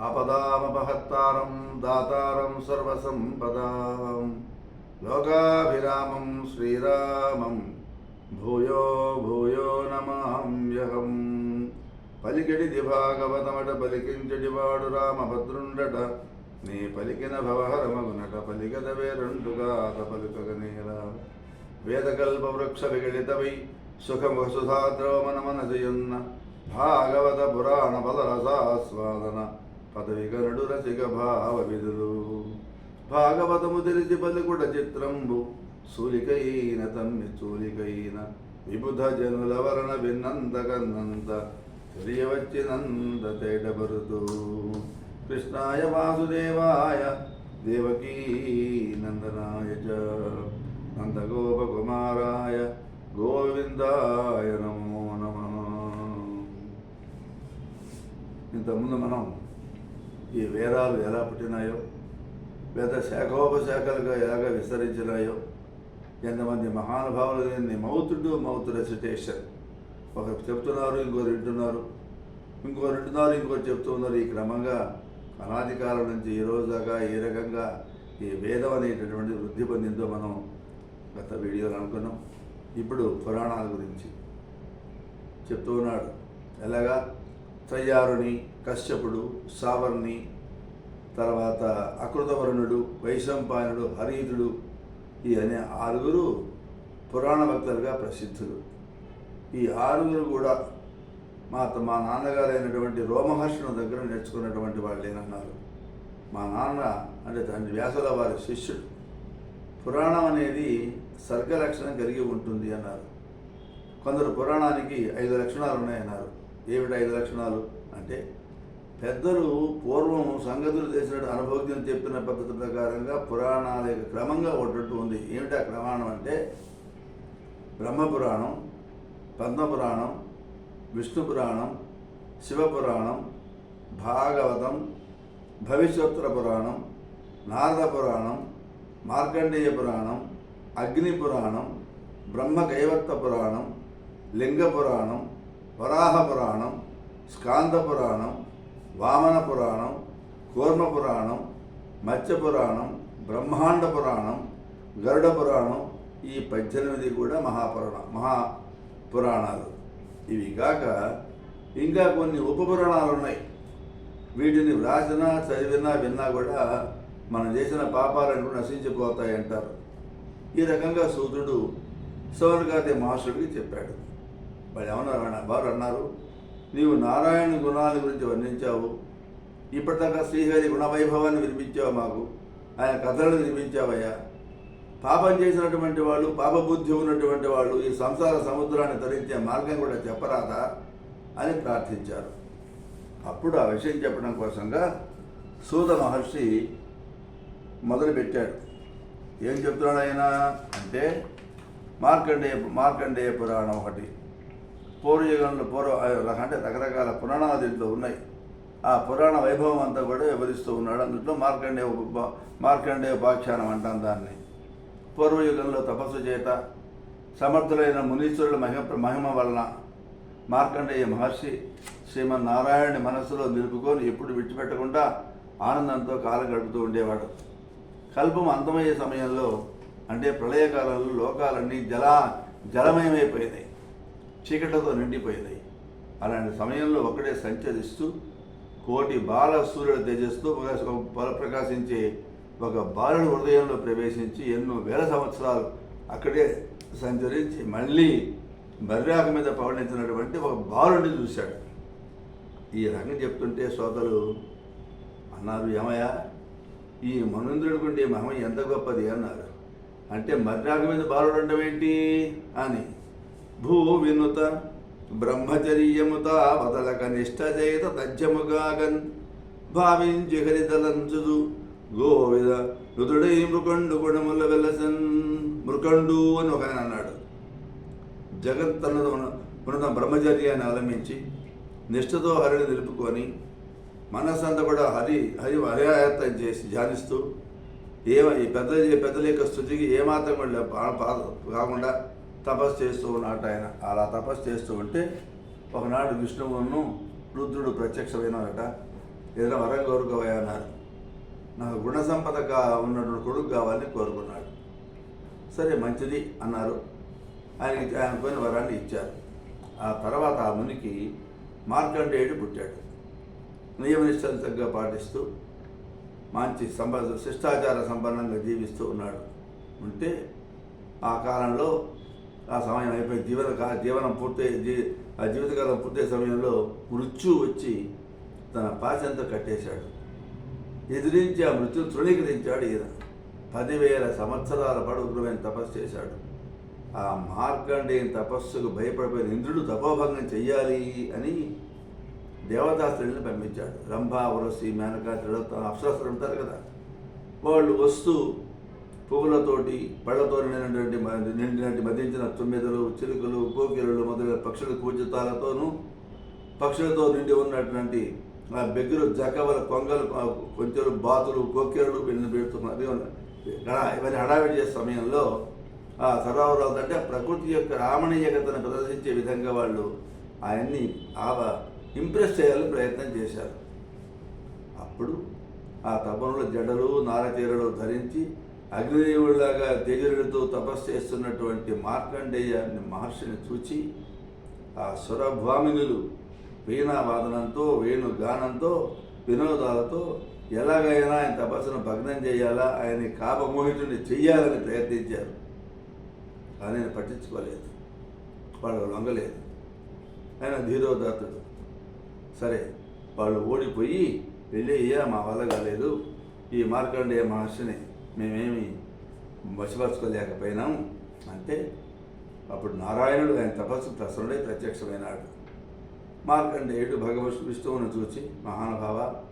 ఆపదామపహత్తారం దాతారం సర్వసంపదాం. లోకాభిరామం శ్రీరామం భూయో భూయో నమామ్యహం పలికిడిది భాగవతమట పలికించడివాడు రామభద్రుండట. నీ పలికిన భవహరమగునట పలికద వేరుండుగాత పలుకగనేలా వేదకల్ప వృక్ష విగళితవై సుఖముఖ సుధాద్రవమన మనసయున్న భాగవత పురాణ పదరసాస్వాదన పదవిగనుడు రసిక భావ విధులు భాగవతము తెలిసి పలుకుట చిత్రంబు సూలికైన తమ్మి చూలికైన విబుధ జనుల వరణ విన్నంత కన్నంత తెలియవచ్చినంత తేటబరుతూ కృష్ణాయ వాసుదేవాయ దేవకీ నందనాయ చ నందగోపకుమారాయ గోవిందాయ నమో నమ. ఇంతకుముందు మనం ఈ వేదాలు ఎలా పుట్టినాయో వేద శాఖోపశాఖలుగా ఎలాగ విస్తరించినాయో ఎంతమంది మహానుభావులు దీన్ని మౌత్ టు మౌత్ రెసిటేషన్. ఒకరు చెప్తున్నారు ఇంకోరు వింటున్నారు. ఇంకోరు వింటున్నారు ఇంకోరు చెప్తున్నారు ఈ క్రమంగా అనాది కాలం నుంచి ఈ రోజు దాకా ఏ రకంగా ఈ వేదం అనేటటువంటి వృద్ధి పొందిందో మనం గత వీడియోలు అనుకున్నాం. ఇప్పుడు పురాణాల గురించి చెప్తూ ఉన్నాడు. ఎలాగా? తయ్యారుని కశ్యపుడు సావర్ణి తర్వాత అకృతవరుణుడు వైశంపాయనుడు హరీతుడు ఈ అనే ఆరుగురు పురాణ భక్తులుగా ప్రసిద్ధులు. ఈ ఆరుగురు కూడా మా మా నాన్నగారైనటువంటి రోమహర్షుని దగ్గర నేర్చుకున్నటువంటి వాళ్ళేనన్నారు మా నాన్న అంటే తండ్రి వ్యాసుల వారి శిష్యుడు. పురాణం అనేది సర్గ లక్షణం కలిగి ఉంటుంది అన్నారు. కొందరు పురాణానికి ఐదు లక్షణాలు ఉన్నాయన్నారు. ఏమిటి ఐదు లక్షణాలు? అంటే పెద్దలు పూర్వం సంగతులు చేసిన అనుభోగ్యం చెప్పిన పద్ధతి ప్రకారంగా పురాణాల క్రమంగా ఒకటట్టు ఉంది. ఏమిటి ఆ క్రమాణం అంటే బ్రహ్మపురాణం పద్మపురాణం విష్ణు పురాణం శివపురాణం భాగవతం భవిష్యోత్తర పురాణం నారద పురాణం మార్కండేయ పురాణం అగ్ని పురాణం బ్రహ్మ కైవర్త పురాణం లింగ పురాణం వరాహ పురాణం స్కాంద పురాణం వామన పురాణం కూర్మ పురాణం మత్స్య పురాణం బ్రహ్మాండ పురాణం గరుడ పురాణం ఈ పద్దెనిమిది కూడా మహాపురాణ మహా పురాణాలు ఇవి కాక ఇంకా కొన్ని ఉపపురాణాలు ఉన్నాయి వీటిని వ్రాసినా చదివినా విన్నా కూడా మనం చేసిన పాపాలను నశించిపోతాయి అంటారు ఈ రకంగా సూతుడు సౌనకాది మహాసుడికి చెప్పాడు. వాళ్ళు ఏమన్నారు అన్న వారు అన్నారు? నీవు నారాయణ గుణాల గురించి వర్ణించావు. ఇప్పటిదాకా శ్రీహరి గుణవైభవాన్ని వినిపించావు మాకు. ఆయన కథలను వినిపించావయ్యా. పాపం చేసినటువంటి వాళ్ళు పాపబుద్ధి ఉన్నటువంటి వాళ్ళు ఈ సంసార సముద్రాన్ని తరించే మార్గం కూడా చెప్పరాదా అని ప్రార్థించారు. అప్పుడు ఆ విషయం చెప్పడం కోసంగా సూత మహర్షి మొదలుపెట్టాడు. ఏం చెప్తున్నాడు ఆయన? అంటే మార్కండేయ మార్కండేయ పురాణం ఒకటి. పూర్వయుగంలో పూర్వ అంటే రకరకాల పురాణాలు దీంట్లో ఉన్నాయి. ఆ పురాణ వైభవం అంతా కూడా వివరిస్తూ ఉన్నాడు. అందులో మార్కండేయ మార్కండేయ ఉపాఖ్యానం అంటాం దాన్ని. పూర్వయుగంలో తపస్సు చేత సమర్థులైన మునీశ్వరుల మహిమ మహిమ వలన మార్కండేయ మహర్షి శ్రీమన్నారాయణుని మనస్సులో నిలుపుకొని ఎప్పుడు విడిచిపెట్టకుండా ఆనందంతో కాలం గడుపుతూ ఉండేవాడు. కల్పం అంతమయ్యే సమయంలో అంటే ప్రళయకాలంలో లోకాలన్నీ జల జలమయమైపోయినాయి. చీకటితో నిండిపోయినాయి అలాంటి సమయంలో ఒక్కడే సంచరిస్తూ కోటి బాల సూర్యుడు తేజస్తో ప్రకాశించే ఒక బాలుడు హృదయంలో ప్రవేశించి ఎన్నో వేల సంవత్సరాలు అక్కడే సంచరించి మళ్ళీ బర్రాక మీద పవణించినటువంటి ఒక బాలుడిని చూశాడు. ఈ రకంగా చెప్తుంటే సోదరు అన్నారు ఏమయ్యా ఈ మనుంద్రుడికుంటే మహిమ ఎంత గొప్పది అన్నారు. అంటే మర్రాక మీద బాలుడు ఉండడం ఏంటి అని. భూ వినుత బ్రహ్మచర్యముత వదలక నిష్ట చేత తజ్జముగాగన్. భావించి హరితలంచుదు గోవిద రుదుడై మృకండు గుణముల వెలసన్. మృకండు అని ఒక ఆయన అన్నాడు. జగత్తన్నద ఉన్నత బ్రహ్మచర్యాన్ని అవలంబించి నిష్ఠతో హరిని నిలుపుకొని మనస్సంతా కూడా హరి హరి హరియాయత్నం చేసి ధ్యానిస్తూ ఏ ఈ పెద్ద పెద్దల యొక్క స్థుతికి ఏమాత్రం కూడా కాకుండా తపస్సు చేస్తూ ఉన్నాట ఆయన. అలా తపస్సు చేస్తూ ఉంటే ఒకనాడు విష్ణువును రుద్రుడు ప్రత్యక్షమైనట ఏదైనా వరం కోరుకోవా అన్నారు. నాకు గుణ సంపద కా ఉన్నటువంటి కొడుకు కావాలని కోరుకున్నాడు. సరే మంచిది అన్నారు. ఆయనకి ఆయన పోయిన వరాన్ని ఇచ్చారు. ఆ తర్వాత ఆ మునికి మార్కండేయుడు పుట్టాడు. నియమనిష్టలు తగ్గ పాటిస్తూ మంచి సంప శిష్టాచార సంపన్నంగా జీవిస్తూ ఉన్నాడు. ఉంటే ఆ కాలంలో ఆ సమయం అయిపోయి జీవన జీవనం పూర్తి జీ ఆ జీవితకాలం పూర్తయ్యే సమయంలో మృత్యు వచ్చి తన పాశంతో కట్టేశాడు. ఎదిరించి ఆ మృత్యును తృణీకరించాడు ఈయన. పదివేల సంవత్సరాల పాటు ఉగ్రమైన తపస్సు చేశాడు. ఆ మార్గండేయన తపస్సుకు భయపడిపోయిన ఇంద్రుడు తపోభంగం చెయ్యాలి అని దేవతాస్త్రుల్ని పంపించాడు. రంభా ఉరసి మేనక త్రిడోత్తమ అప్సరస్సులు ఉంటారు కదా. వాళ్ళు వస్తూ పువ్వులతోటి పళ్ళతో నిండినటువంటి నిండినటువంటి మధించిన తుమ్మెదలు చిలుకలు కోకిలలు మొదలైన పక్షుల కూజతాలతోనూ పక్షులతో నిండి ఉన్నటువంటి ఆ బెగ్గులు జకవల కొంగలు కొంచెలు బాతులు కోకిలలు వీళ్ళని పెడుతున్నారు ఇవన్నీ హడావిడి చేసే సమయంలో ఆ సరోవరాలు అంటే ప్రకృతి యొక్క రామణీయకతను ప్రదర్శించే విధంగా వాళ్ళు ఆయన్ని ఆ ఇంప్రెస్ చేయాలని ప్రయత్నం చేశారు. అప్పుడు ఆ తపనలో జడలు నారతీరలు ధరించి అగ్నిదేవుడిలాగా తేజరుడితో తపస్సు చేస్తున్నటువంటి మార్కండేయ మహర్షిని చూచి ఆ స్వరభ్వామినులు వీణావాదనంతో వేణు గానంతో వినోదాలతో ఎలాగైనా ఆయన తపస్సును భగ్నం చేయాలా ఆయన్ని కాపమోహితుడిని చెయ్యాలని ప్రయత్నించారు. కానీ ఆయన పట్టించుకోలేదు. వాళ్ళు లొంగలేదు. ఆయన ధీరోదాత్తుడు సరే వాళ్ళు ఓడిపోయి వెళ్ళి అయ్యా మా వల్ల కాలేదు. ఈ మార్కండేయ మహర్షిని మేమేమి వశపరచుకోలేకపోయినాం అంటే అప్పుడు నారాయణుడు ఆయన తపస్సు ప్రసన్నుడై ప్రత్యక్షమైనాడు. మార్కండేయుడు భగవత్ విష్ణువును చూచి మహానుభావ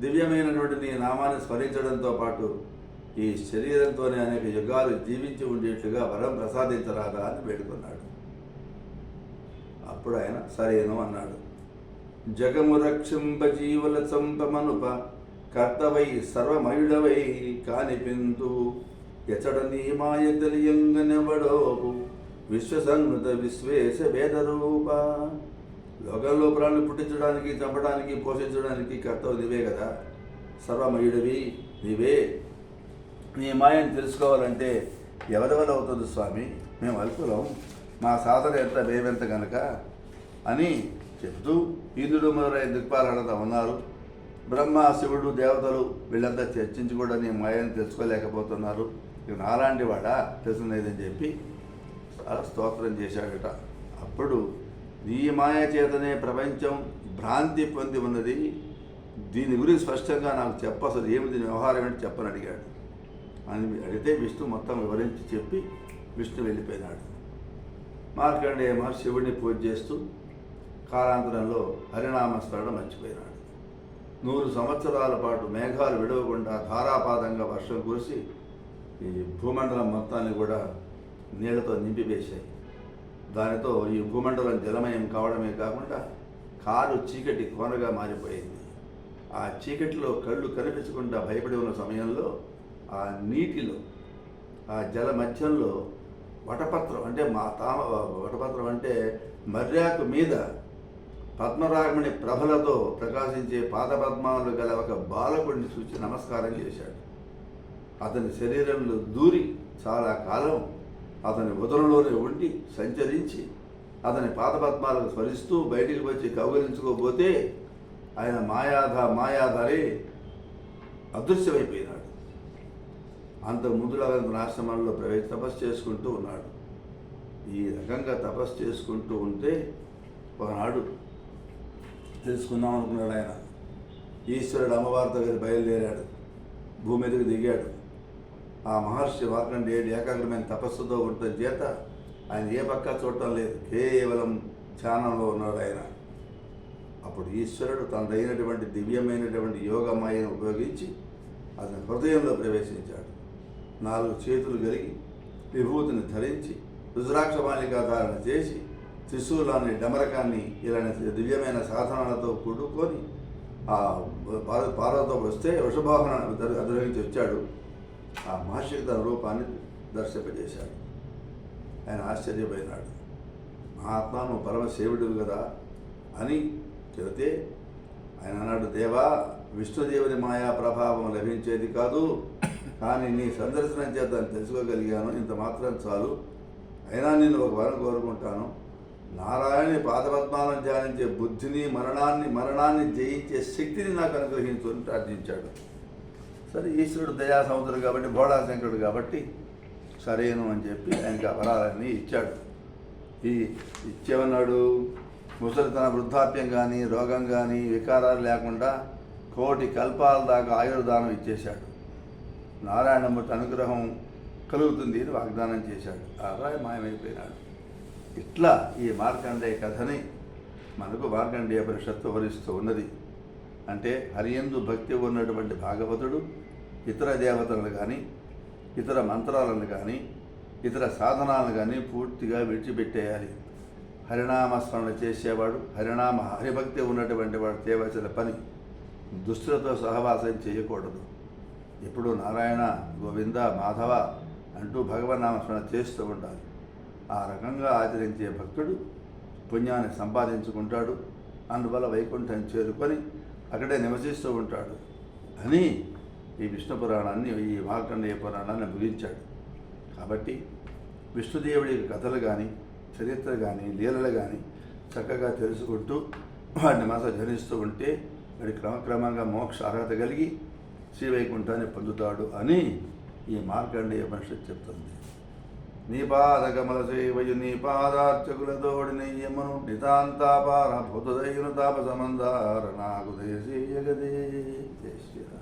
దివ్యమైనటువంటి నీ నామాన్ని స్మరించడంతో పాటు ఈ శరీరంతోనే అనేక యుగాలు జీవించి ఉండేట్లుగా వరం ప్రసాదించరాదా అని వేడుకున్నాడు. అప్పుడు ఆయన సరేను అన్నాడు. జగము రక్షింప జీవుల చంపమనుప కర్తవై సర్వమయుడవై కానిపిందు. ఎచడ నీ మాయ తెలియంగనెవడోపు విశ్వసన్నుత విశ్వేశ వేదరూప. లోకంలో ప్రాణులు పుట్టించడానికి చంపడానికి పోషించడానికి కర్తవు నీవే కదా సర్వమయుడివి నీవే. నీ మాయని తెలుసుకోవాలంటే ఎవరెవరు అవుతుంది స్వామి? మేము అల్పులం. మా సాధన ఎంత మేమెంత గనక అని చెప్తూ ఇంద్రుడు మొదలైన దిక్పాలనంతా ఉన్నారు. బ్రహ్మ శివుడు దేవతలు వీళ్ళంతా చర్చించి కూడా నీ మాయని తెలుసుకోలేకపోతున్నారు. ఇక నాలాంటి వాడా? తెలిసినదని చెప్పి చాలా స్తోత్రం చేశాడట. అప్పుడు నీ మాయ చేతనే ప్రపంచం భ్రాంతి పొంది ఉన్నది. దీని గురించి స్పష్టంగా నాకు చెప్ప అసలు ఏమి దీని వ్యవహారం ఏంటి చెప్పని అడిగాడు. అని అడిగితే విష్ణు మొత్తం వివరించి చెప్పి విష్ణు వెళ్ళిపోయినాడు. మార్కండేయ మహర్షివుడిని పూజ చేస్తూ కాలాంతరంలో హరినామస్మరణ మర్చిపోయినాడు. నూరు సంవత్సరాల పాటు మేఘాలు విడవకుండా ధారాపాతంగా వర్షం కురిసి ఈ భూమండలం మొత్తాన్ని కూడా నీళ్ళతో నింపివేశాయి. దానితో ఈ భూమండలం జలమయం కావడమే కాకుండా కారు చీకటి కోనగా మారిపోయింది. ఆ చీకటిలో కళ్ళు కనిపించకుండా భయపడి ఉన్న సమయంలో ఆ నీటిలో ఆ జల మధ్యంలో వటపత్రం అంటే మా తామ వటపత్రం అంటే మర్యాకు మీద పద్మరాగమణి ప్రభలతో ప్రకాశించే పాదపద్మాలు గల ఒక బాలకుడిని చూచి నమస్కారం చేశాడు. అతని శరీరంలో దూరి చాలా కాలం అతని ఉదరంలోనే ఉండి సంచరించి అతని పాదపద్మాలకు స్మరిస్తూ బయటికి వచ్చి కౌగలించుకోబోతే ఆయన మాయాధ మాయాధారి అదృశ్యమైపోయినాడు. అంత ముందులాగా ఆశ్రమంలో ప్రవేశ తపస్సు చేసుకుంటూ ఉన్నాడు. ఈ రకంగా తపస్సు చేసుకుంటూ ఉంటే ఒకనాడు తెలుసుకుందాం అనుకున్నాడు ఆయన. ఈశ్వరుడు అమ్మవారితో దగ్గర బయలుదేరాడు. భూమి మీదకి దిగాడు. ఆ మహర్షి మార్కండేయుడు ఏకాగ్రమైన తపస్సుతో ఉండటం చేత ఆయన ఏ పక్క చూడటం లేదు. కేవలం ధ్యానంలో ఉన్నాడు ఆయన. అప్పుడు ఈశ్వరుడు తనదైనటువంటి దివ్యమైనటువంటి యోగమాయను ఉపయోగించి అతని హృదయంలో ప్రవేశించాడు. నాలుగు చేతులు కలిగి విభూతిని ధరించి రుద్రాక్ష రుద్రాక్షమాలికా ధారణ చేసి త్రిశూలాన్ని డమరకాన్ని ఇలాంటి దివ్యమైన సాధనాలతో కూడుకొని ఆ పార పార్వతో వస్తే వృషభాహన అధిరోహించి వచ్చాడు. ఆ మహర్షికి తన రూపాన్ని దర్శింపజేశాడు. ఆయన ఆశ్చర్యపోయినాడు. మహాత్మా నువ్వు పరమశివుడు కదా అని చెబితే ఆయన అన్నాడు దేవా విష్ణుదేవుని మాయా ప్రభావం లభించేది కాదు కానీ నీ సందర్శనం చేద్దాన్ని తెలుసుకోగలిగాను. ఇంత మాత్రం చాలు. అయినా నేను ఒక వరం కోరుకుంటాను. నారాయణి పాదపద్మాలను ధ్యానించే బుద్ధిని మరణాన్ని మరణాన్ని జయించే శక్తిని నాకు అనుగ్రహించు అని ప్రార్థించాడు. సరే ఈశ్వరుడు దయాసముద్రుడు కాబట్టి భోళాశంకరుడు కాబట్టి సరేను అని చెప్పి ఆయనకి అపరాధాన్ని ఇచ్చాడు. ఈ ఇచ్చేమన్నాడు ముసలితన వృద్ధాప్యం కానీ రోగం కానీ వికారాలు లేకుండా కోటి కల్పాల దాకా ఆయుర్దానం ఇచ్చేశాడు. నారాయణమూర్తి అనుగ్రహం కలుగుతుంది అని వాగ్దానం చేశాడు. ఆ రాయి మాయమైపోయినాడు. ఇట్లా ఈ మార్కండేయ కథని మనకు మార్కండేయ పరిషత్తు వివరిస్తూ ఉన్నది. అంటే హరియందు భక్తి ఉన్నటువంటి భాగవతుడు ఇతర దేవతలను కానీ ఇతర మంత్రాలను కానీ ఇతర సాధనాలను కానీ పూర్తిగా విడిచిపెట్టేయాలి. హరినామస్మరణ చేసేవాడు హరినామ హరిభక్తి ఉన్నటువంటి వాడు చేయవలసిన పని దుస్తులతో సహవాసం చేయకూడదు. ఎప్పుడు నారాయణ గోవింద మాధవ అంటూ భగవన్నామస్మరణ చేస్తూ ఉండాలి. ఆ రకంగా ఆచరించే భక్తుడు పుణ్యాన్ని సంపాదించుకుంటాడు. అందువల్ల వైకుంఠం చేరుకొని అక్కడే నివసిస్తూ ఉంటాడు అని ఈ విష్ణు పురాణాన్ని ఈ మార్కండేయ పురాణాన్ని ముగించాడు. కాబట్టి విష్ణుదేవుడి కథలు కానీ చరిత్ర కానీ లీలలు కానీ చక్కగా తెలుసుకుంటూ వాడిని మనసు ధరిస్తూ ఉంటే వాడి క్రమక్రమంగా మోక్ష అర్హత కలిగి శ్రీవైకుంఠాన్ని పొందుతాడు అని ఈ మార్కండేయ పరిషత్ చెప్తుంది. నీ పాదకమల సేవయు నీ పాదార్చకుల తోడి నెయ్యమును నితాంతాపార భూతదయ్యును తాప సమందార నాకు దేశీయగదే జయ